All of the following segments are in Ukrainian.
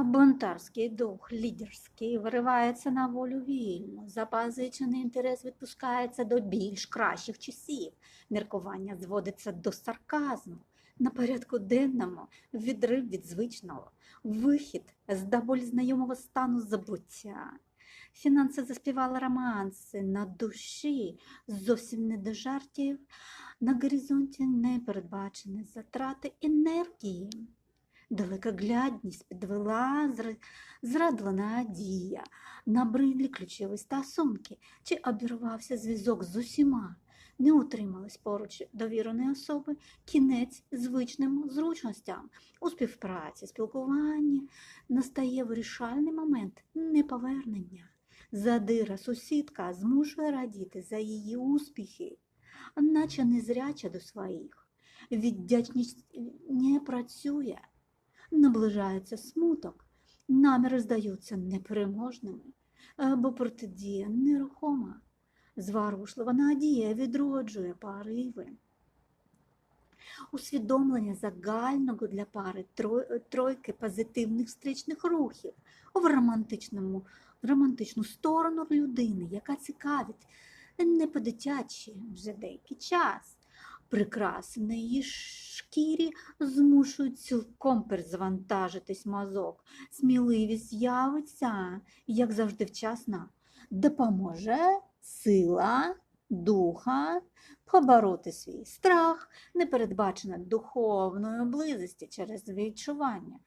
А Бунтарський дух лідерський виривається на волю вільно, запазичений інтерес відпускається до більш кращих часів, міркування зводиться до сарказму. На порядку денному відрив від звичного, вихід з до боль знайомого стану забуття. Фінанси заспівали романси на душі, зовсім не до жартів, на горизонті непередбачені затрати енергії. Далекоглядність підвела, зра- зрадила надія, набридлі ключові стосунки, чи обірвався зв'язок з усіма, не утримались поруч довіреної особи, кінець звичним зручностям. У співпраці, спілкуванні настає вирішальний момент неповернення. Задира сусідка змушує радіти за її успіхи, наче незряча до своїх. Віддячність не працює наближається смуток, наміри здаються непереможними, е, бо протидія нерухома, зворушлива надія відроджує пориви. Усвідомлення загального для пари тройки позитивних встрічних рухів в романтичному, романтичну сторону людини, яка цікавить не по-дитячі вже деякий час. Прикраси на її шкірі змушують цілком перезавантажитись мозок. Сміливість з'явиться, як завжди вчасно, допоможе сила духа побороти свій страх, непередбачена духовної близості через відчування,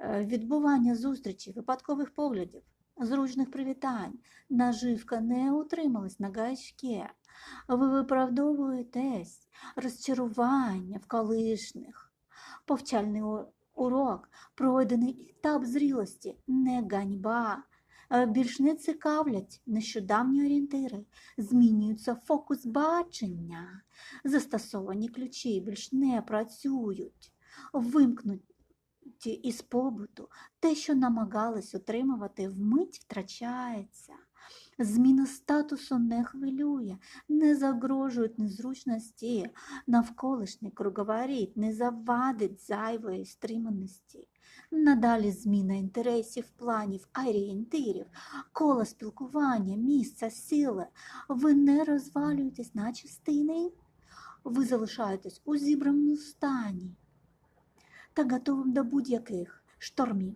е, відбування зустрічей, випадкових поглядів, зручних привітань. Наживка не утрималась на гачке. Ви виправдовуєтесь розчарування в колишніх. Повчальний урок, пройдений етап зрілості, не ганьба. Е, Більш не цікавлять нещодавні орієнтири, змінюється фокус бачення, застосовані ключі більш не працюють, вимкнуті із побуту, те, що намагались утримувати, вмить втрачається. Зміна статусу не хвилює, не загрожують незручності, навколишній круговоріт не завадить зайвої стриманості. Надалі зміна інтересів, планів, орієнтирів, коло спілкування, місця, сили. Ви не розвалюєтесь на частини, ви залишаєтесь у зібраному стані та готовим до будь-яких штормів.